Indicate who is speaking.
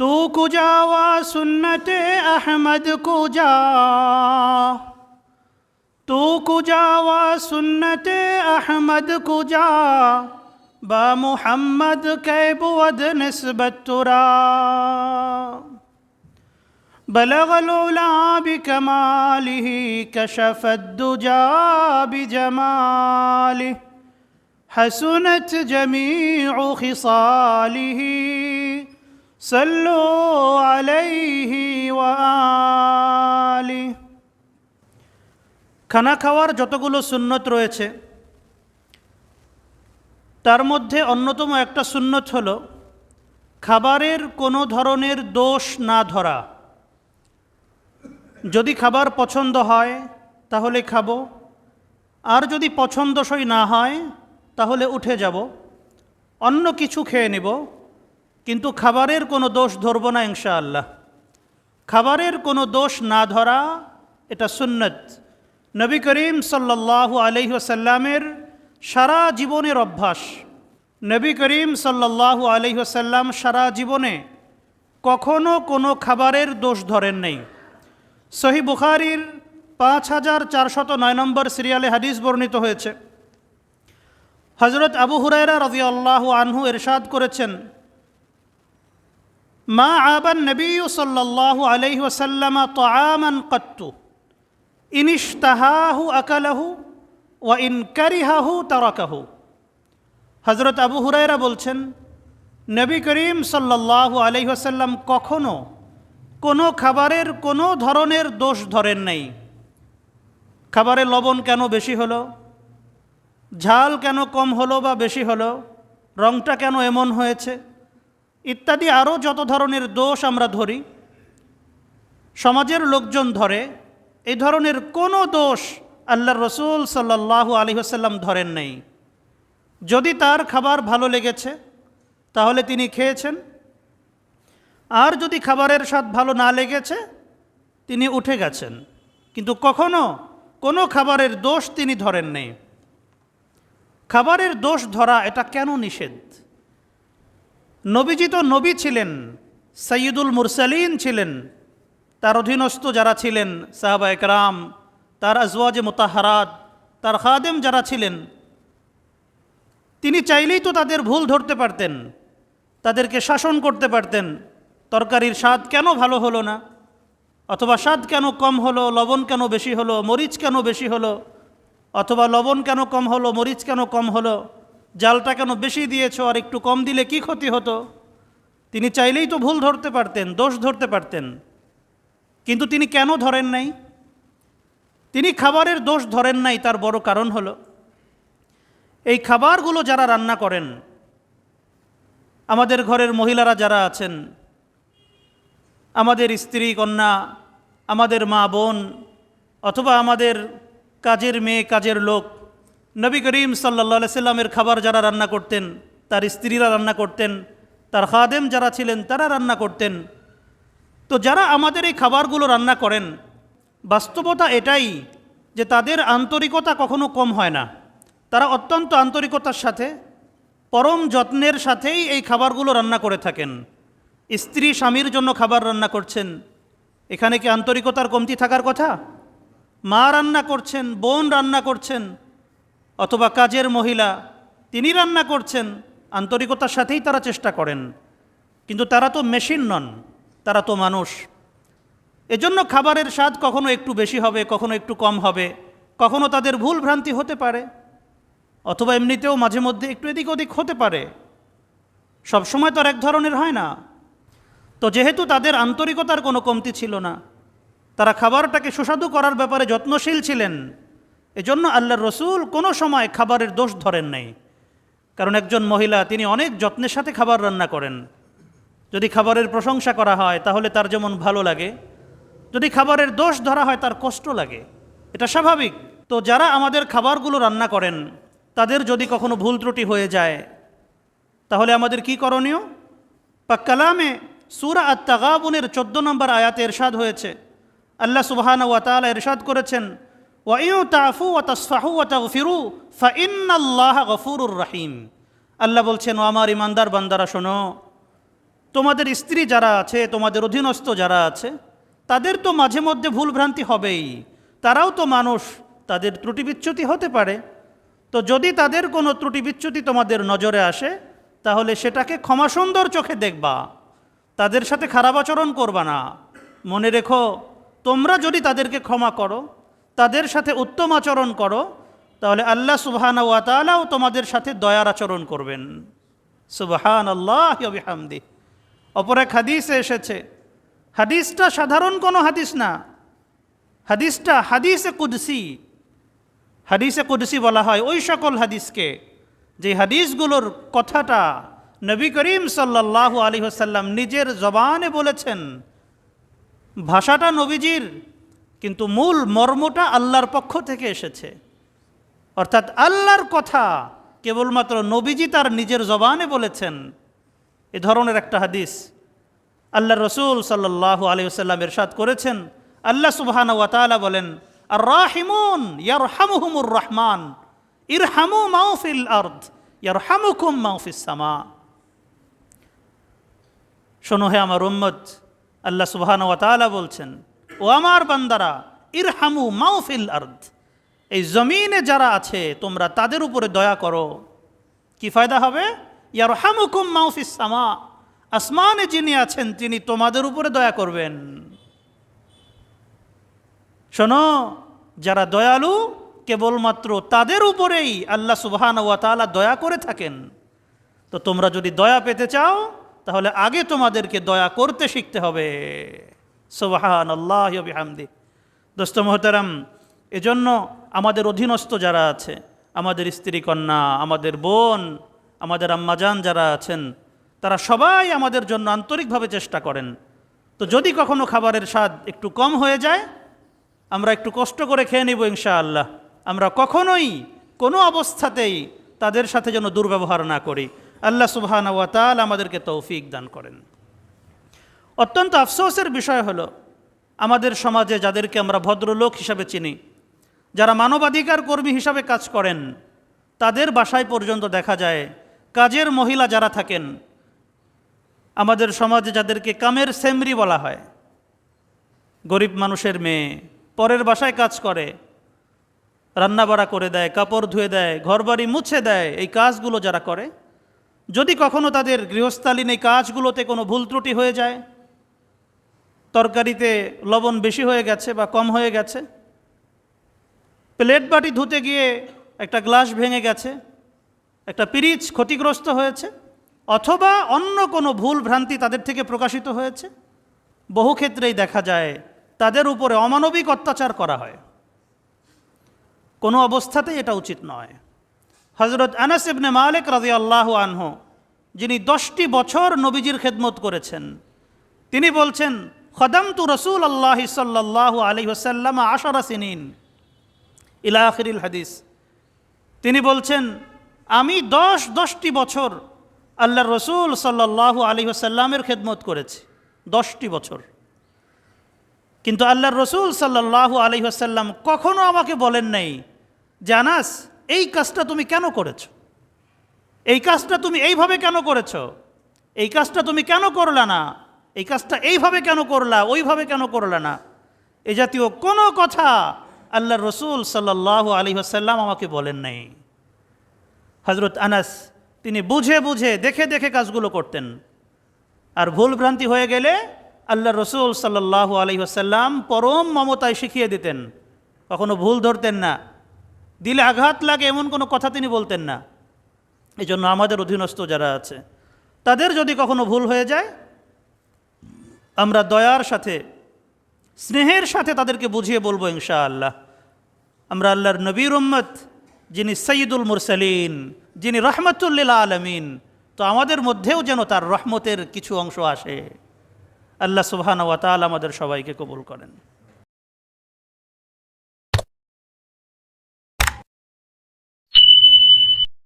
Speaker 1: تو کجاوا سنت احمد کجا تو کجاوا سنت احمد کجا با محمد کی بود نسبت ترا۔ بلغ العلا بکماله کشف الدجا بجماله، حسنت جمیع خصاله۔ صلوا عليه وآله খানা খাওয়ার যতগুলো সুন্নত রয়েছে তার মধ্যে অন্যতম একটা সুন্নত হল খাবারের কোনো ধরনের দোষ না ধরা যদি খাবার পছন্দ হয় তাহলে খাবো আর যদি পছন্দসই না হয় তাহলে উঠে যাব অন্য কিছু খেয়ে নেব কিন্তু খাবারের কোনো দোষ ধরব না ইনশাআল্লাহ। খাবারের কোনো দোষ না ধরা এটা সুন্নত। নবী করিম সাল্লাল্লাহু আলহি আসাল্লামের সারা জীবনের অভ্যাস। নবী করিম সাল্লাল্লাহু আলহি আসাল্লাম সারা জীবনে কখনো কোনো খাবারের দোষ ধরেন নেই। সহি বুখারির পাঁচ হাজার চারশত নয় নম্বর সিরিয়ালে হাদিস বর্ণিত হয়েছে। হজরত আবু হুরায়রা রাজি আল্লাহ আনহু এরশাদ করেছেন মা আবান নবী সাল্লাল্লাহু আলাইহি ওয়াসাল্লাম তাআমান কত্তু। ইনিশতাহাহু আকালাহু ওয়া ইন কারিহাহু তারাকাহু। হজরত আবু হুরায়রা বলছেন, নবী করিম সাল্লাল্লাহু আলাইহি ওয়াসাল্লাম কখনো কোনো খাবারের কোনো ধরনের দোষ ধরেন নাই। খাবারে লবণ কেন বেশি হলো? ঝাল কেন কম হলো বা বেশি হলো? রংটা কেন এমন হয়েছে? ইত্যাদি আরও যত ধরনের দোষ আমরা ধরি, সমাজের লোকজন ধরে, এই ধরনের কোনো দোষ আল্লাহ রসুল সাল্লাহু আলহিহাসাল্লাম ধরেন নেই। যদি তার খাবার ভালো লেগেছে, তাহলে তিনি খেয়েছেন। আর যদি খাবারের স্বাদ ভালো না লেগেছে, তিনি উঠে গেছেন। কিন্তু কখনো কোনো খাবারের দোষ তিনি ধরেন নেই। খাবারের দোষ ধরা এটা কেন নিষেধ? নবীজি তো নবী ছিলেন, সৈয়দুল মুরসালিন ছিলেন, তার অধীনস্থ যারা ছিলেন, সাহাবা একরাম, তার আজওয়াজে মোতাহারাত, তার খাদেম যারা ছিলেন, তিনি চাইলেই তো তাদের ভুল ধরতে পারতেন, তাদেরকে শাসন করতে পারতেন, তরকারির স্বাদ কেন ভালো হলো না? অথবা স্বাদ কেন কম হলো, লবণ কেন বেশি হলো, মরিচ কেন বেশি হলো, অথবা লবণ কেন কম হলো, মরিচ কেন কম হলো? জালটা কেন বেশি দিয়েছ আর একটু কম দিলে কি ক্ষতি হতো? তিনি চাইলেই তো ভুল ধরতে পারতেন, দোষ ধরতে পারতেন। কিন্তু তিনি কেন ধরেন নাই? তিনি খাবারের দোষ ধরেন নাই, তার বড় কারণ হলো, এই খাবারগুলো যারা রান্না করেন, আমাদের ঘরের মহিলারা যারা আছেন, আমাদের স্ত্রী, কন্যা, আমাদের মা বোন, অথবা আমাদের কাজের মেয়ে, কাজের লোক নবী করিম সাল্লা সাল্লামের খাবার যারা রান্না করতেন, তার স্ত্রীরা রান্না করতেন, তার খাদেম যারা ছিলেন, তারা রান্না করতেন। তো যারা আমাদের এই খাবারগুলো রান্না করেন, বাস্তবতা এটাই যে তাদের আন্তরিকতা কখনো কম হয় না। তারা অত্যন্ত আন্তরিকতার সাথে, পরম যত্নের সাথেই এই খাবারগুলো রান্না করে থাকেন। স্ত্রী স্বামীর জন্য খাবার রান্না করছেন, এখানে কি আন্তরিকতার কমতি থাকার কথা? মা রান্না করছেন, বোন রান্না করছেন অথবা কাজের মহিলা, তিনি রান্না করছেন, আন্তরিকতার সাথেই তারা চেষ্টা করেন। কিন্তু তারা তো মেশিন নন, তারা তো মানুষ। এজন্য খাবারের স্বাদ কখনো একটু বেশি হবে, কখনো একটু কম হবে, কখনো তাদের ভুল ভ্রান্তি হতে পারে। অথবা এমনিতেও মাঝে মধ্যে একটু এদিক ওদিক হতে পারে। সবসময় তো আর এক ধরনের হয় না। তো যেহেতু তাদের আন্তরিকতার কোনো কমতি ছিল না, তারা খাবারটাকে সুস্বাদু করার ব্যাপারে যত্নশীল ছিলেন। এজন্য আল্লাহর রসুল কোনো সময় খাবারের দোষ ধরেন নাই। কারণ একজন মহিলা, তিনি অনেক যত্নের সাথে খাবার রান্না করেন। যদি খাবারের প্রশংসা করা হয়, তাহলে তার যেমন ভালো লাগে। যদি খাবারের দোষ ধরা হয়, তার কষ্ট লাগে। এটা স্বাভাবিক। তো যারা আমাদের খাবারগুলো রান্না করেন, তাদের যদি কখনো ভুল ত্রুটি হয়ে যায়, তাহলে আমাদের কি করণীয়? বা কালামে সুরা আত তাগাবুনের চোদ্দ নম্বর আয়াতে এরশাদ হয়েছে। আল্লাহ সুবহান ওয়া তাআলা ইরশাদ করেছেন ওয়া ইউ তাফু রহিম আল্লাহ বলছেন, ও আমার ইমানদার বান্দারা, শোনো, তোমাদের স্ত্রী যারা আছে, তোমাদের অধীনস্থ যারা আছে, তাদের তো মাঝে মধ্যে ভুল ভ্রান্তি হবেই। তারাও তো মানুষ, তাদের ত্রুটি বিচ্যুতি হতে পারে। তো যদি তাদের কোনো ত্রুটি বিচ্যুতি তোমাদের নজরে আসে, তাহলে সেটাকে ক্ষমাসুন্দর চোখে দেখবা। তাদের সাথে খারাপ আচরণ করবা না। মনে রেখো, তোমরা যদি তাদেরকে ক্ষমা করো তাদের সাথে উত্তম আচরণ করো, তাহলে আল্লাহ সুবহানা ওয়া তাআলাও তোমাদের সাথে দয়ার আচরণ করবেন। সুবহান আল্লাহ হামদি অপর এক হাদিসে এসেছে, হাদিসটা সাধারণ কোনো হাদিস না। হাদিসটা হাদিসে কুদসি। হাদিসে কুদসি বলা হয় ওই সকল হাদিসকে, যে হাদিসগুলোর কথাটা নবী করিম সাল্লাল্লাহু আলী হাসাল্লাম নিজের জবানে বলেছেন। ভাষাটা নবীজির কিন্তু মূল মর্মটা আল্লাহর পক্ষ থেকে এসেছে। অর্থাৎ আল্লাহর কথা কেবলমাত্র নবীজি তার নিজের জবানে বলেছেন। এ ধরনের একটা হাদিস। আল্লাহ রসুল সাল্লাহ আলিয়াল্লাম এরশাদ করেছেন। আল্লাহ সুবহানা ওয়াতালা বলেন আর রাহিমুন ইয়ার হামুহুমুর রহমান ইর হামু মাউফিল আর্দ ইয়ার হামুকুম মাউফিস সামা। শোনো হে আমার উম্মত, আল্লাহ সুবহানা ওয়াতালা বলছেন ও আমার বান্দারা, ইরহামু মাউফিল আর্দ। এই জমিনে যারা আছে, তোমরা তাদের উপরে দয়া করো। কি ফায়দা হবে? ইয়ার হামুকুম মাউফিস সামা। আসমানে যিনি আছেন, তিনি তোমাদের উপরে দয়া করবেন। শোনো, যারা দয়ালু, কেবলমাত্র তাদের উপরেই আল্লাহ সুবহান ওয়া তাআলা দয়া করে থাকেন। তো তোমরা যদি দয়া পেতে চাও, তাহলে আগে তোমাদেরকে দয়া করতে শিখতে হবে। সুবহান আল্লাহ দোস্ত মোহতারাম, এজন্য আমাদের অধীনস্থ যারা আছে, আমাদের স্ত্রী কন্যা আমাদের বোন, আমাদের আম্মাজান যারা আছেন, তারা সবাই আমাদের জন্য আন্তরিকভাবে চেষ্টা করেন। তো যদি কখনো খাবারের স্বাদ একটু কম হয়ে যায়, আমরা একটু কষ্ট করে খেয়ে নিব ইনশাআল্লাহ। আমরা কখনোই কোনো অবস্থাতেই তাদের সাথে যেন দুর্ব্যবহার না করি। আল্লাহ সুবহানা ওয়া তাআলা আমাদেরকে তৌফিক দান করেন। অত্যন্ত আফসোসের বিষয় হলো, আমাদের সমাজে যাদেরকে আমরা ভদ্রলোক হিসাবে চিনি, যারা মানবাধিকার কর্মী হিসাবে কাজ করেন, তাদের বাসায় পর্যন্ত দেখা যায়, কাজের মহিলা যারা থাকেন, আমাদের সমাজে যাদেরকে কামের সেমরি বলা হয়। গরিব মানুষের মেয়ে, পরের বাসায় কাজ করে, রান্নাবাড়া করে দেয়, কাপড় ধুয়ে দেয়, ঘরবাড়ি মুছে দেয়, এই কাজগুলো যারা করে, যদি কখনো তাদের গৃহস্থালীন এই কাজগুলোতে কোনো ভুল ত্রুটি হয়ে যায় তরকারিতে লবণ বেশি হয়ে গেছে বা কম হয়ে গেছে। প্লেট বাটি ধুতে গিয়ে একটা গ্লাস ভেঙে গেছে, একটা পিরিচ ক্ষতিগ্রস্ত হয়েছে, অথবা অন্য কোনো ভুল ভ্রান্তি তাদের থেকে প্রকাশিত হয়েছে। বহু ক্ষেত্রেই দেখা যায়, তাদের উপরে অমানবিক অত্যাচার করা হয়। কোনো অবস্থাতেই এটা উচিত নয়। হজরত আনাস ইবনে মালিক রাজি আল্লাহ আনহু, যিনি দশটি বছর নবীজির খেদমত করেছেন, তিনি বলছেন খদাম তু রসুল আল্লাহ সাল্লাহ আলী ওসাল্লাম আশারা সিনিন। ইলা আখিরিল হাদিস। তিনি বলছেন, আমি দশ দশটি বছর আল্লাহ রসুল সাল্লাহ আলী ওসাল্লামের খেদমত করেছি। দশটি বছর। কিন্তু আল্লাহর রসুল সাল্লাহ আলী আসাল্লাম কখনো আমাকে বলেন নাই জানাস এই কাজটা তুমি কেন করেছ? এই কাজটা তুমি এইভাবে কেন করেছ? এই কাজটা তুমি কেন করলা না? এই কাজটা এইভাবে কেন করলা, ওইভাবে কেন করলা না? এ জাতীয় কোনো কথা আল্লাহর রসুল সাল্লাহ আলী আসাল্লাম আমাকে বলেন নাই। হজরত আনাস, তিনি বুঝে বুঝে দেখে দেখে কাজগুলো করতেন। আর ভুল ভ্রান্তি হয়ে গেলে আল্লাহ রসুল সাল্লাহ আলহিহাসাল্লাম পরম মমতায় শিখিয়ে দিতেন। কখনো ভুল ধরতেন না। দিলে আঘাত লাগে এমন কোনো কথা তিনি বলতেন না। এই জন্য আমাদের অধীনস্থ যারা আছে, তাদের যদি কখনো ভুল হয়ে যায় আমরা দয়ার সাথে, স্নেহের সাথে তাদেরকে বুঝিয়ে বলব ইনশা আল্লাহ আমরা আল্লাহর নবীর উম্মত, যিনি সঈদুল মুরসালিন, যিনি রহমতুল্লিল আলমিন, তো আমাদের মধ্যেও যেন তার রহমতের কিছু অংশ আসে। আল্লাহ সুবহান ওয়াতাল আমাদের সবাইকে কবুল করেন।